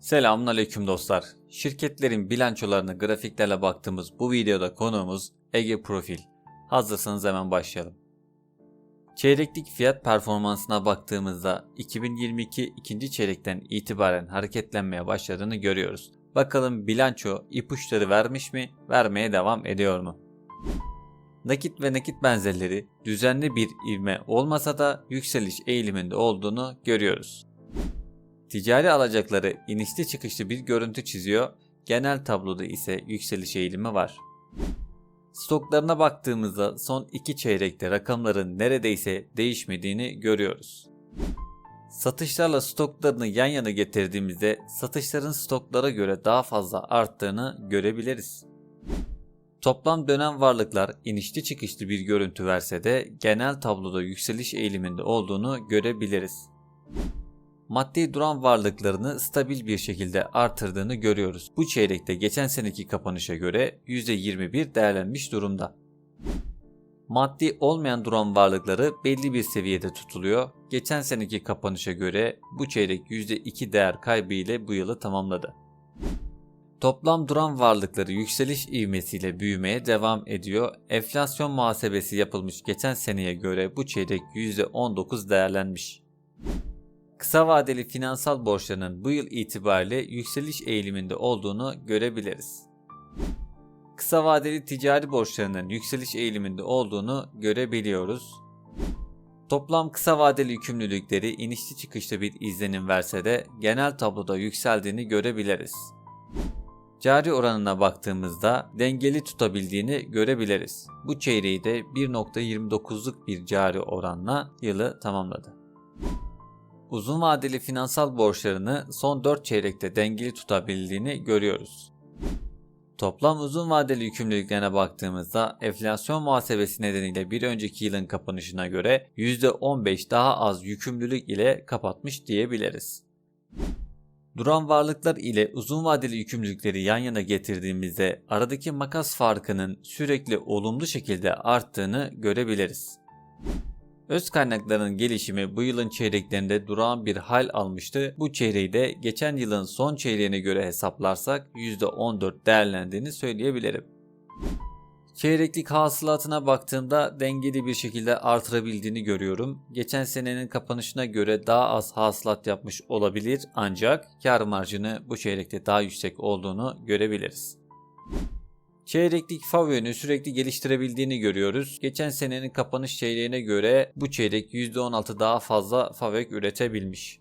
Selamünaleyküm dostlar. Şirketlerin bilançolarını grafiklerle baktığımız bu videoda konuğumuz Ege Profil. Hazırsanız hemen başlayalım. Çeyreklik fiyat performansına baktığımızda 2022 ikinci çeyrekten itibaren hareketlenmeye başladığını görüyoruz. Bakalım bilanço ipuçları vermiş mi, vermeye devam ediyor mu? Nakit ve nakit benzerleri düzenli bir ivme olmasa da yükseliş eğiliminde olduğunu görüyoruz. Ticari alacakları inişli çıkışlı bir görüntü çiziyor. Genel tabloda ise yükseliş eğilimi var. Stoklarına baktığımızda son iki çeyrekte rakamların neredeyse değişmediğini görüyoruz. Satışlarla stoklarını yan yana getirdiğimizde satışların stoklara göre daha fazla arttığını görebiliriz. Toplam dönem varlıklar inişli çıkışlı bir görüntü verse de genel tabloda yükseliş eğiliminde olduğunu görebiliriz maddi duran varlıklarını stabil bir şekilde artırdığını görüyoruz. Bu çeyrekte geçen seneki kapanışa göre %21 değerlenmiş durumda. Maddi olmayan duran varlıkları belli bir seviyede tutuluyor. Geçen seneki kapanışa göre bu çeyrek %2 değer kaybı ile bu yılı tamamladı. Toplam duran varlıkları yükseliş ivmesiyle büyümeye devam ediyor. Enflasyon muhasebesi yapılmış geçen seneye göre bu çeyrek %19 değerlenmiş. Kısa vadeli finansal borçlarının bu yıl itibariyle yükseliş eğiliminde olduğunu görebiliriz. Kısa vadeli ticari borçlarının yükseliş eğiliminde olduğunu görebiliyoruz. Toplam kısa vadeli yükümlülükleri inişli çıkışlı bir izlenim verse de genel tabloda yükseldiğini görebiliriz. Cari oranına baktığımızda dengeli tutabildiğini görebiliriz. Bu çeyreği de 1.29'luk bir cari oranla yılı tamamladı uzun vadeli finansal borçlarını son 4 çeyrekte dengeli tutabildiğini görüyoruz. Toplam uzun vadeli yükümlülüklerine baktığımızda enflasyon muhasebesi nedeniyle bir önceki yılın kapanışına göre %15 daha az yükümlülük ile kapatmış diyebiliriz. Duran varlıklar ile uzun vadeli yükümlülükleri yan yana getirdiğimizde aradaki makas farkının sürekli olumlu şekilde arttığını görebiliriz. Öz kaynakların gelişimi bu yılın çeyreklerinde durağan bir hal almıştı. Bu çeyreği de geçen yılın son çeyreğine göre hesaplarsak %14 değerlendiğini söyleyebilirim. Çeyreklik hasılatına baktığımda dengeli bir şekilde artırabildiğini görüyorum. Geçen senenin kapanışına göre daha az hasılat yapmış olabilir ancak kar marjını bu çeyrekte daha yüksek olduğunu görebiliriz. Çeyreklik FAV sürekli geliştirebildiğini görüyoruz. Geçen senenin kapanış çeyreğine göre bu çeyrek %16 daha fazla FAVÖK üretebilmiş.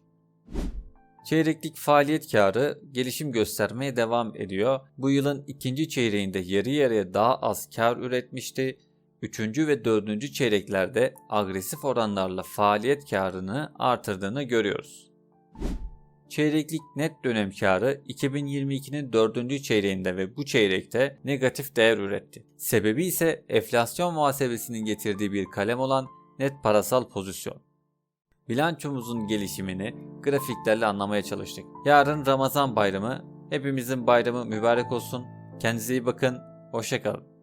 Çeyreklik faaliyet karı gelişim göstermeye devam ediyor. Bu yılın ikinci çeyreğinde yarı yarıya daha az kar üretmişti. Üçüncü ve dördüncü çeyreklerde agresif oranlarla faaliyet karını artırdığını görüyoruz. Çeyreklik net dönem karı 2022'nin 4. çeyreğinde ve bu çeyrekte negatif değer üretti. Sebebi ise enflasyon muhasebesinin getirdiği bir kalem olan net parasal pozisyon. Bilançomuzun gelişimini grafiklerle anlamaya çalıştık. Yarın Ramazan bayramı. Hepimizin bayramı mübarek olsun. Kendinize iyi bakın. Hoşçakalın.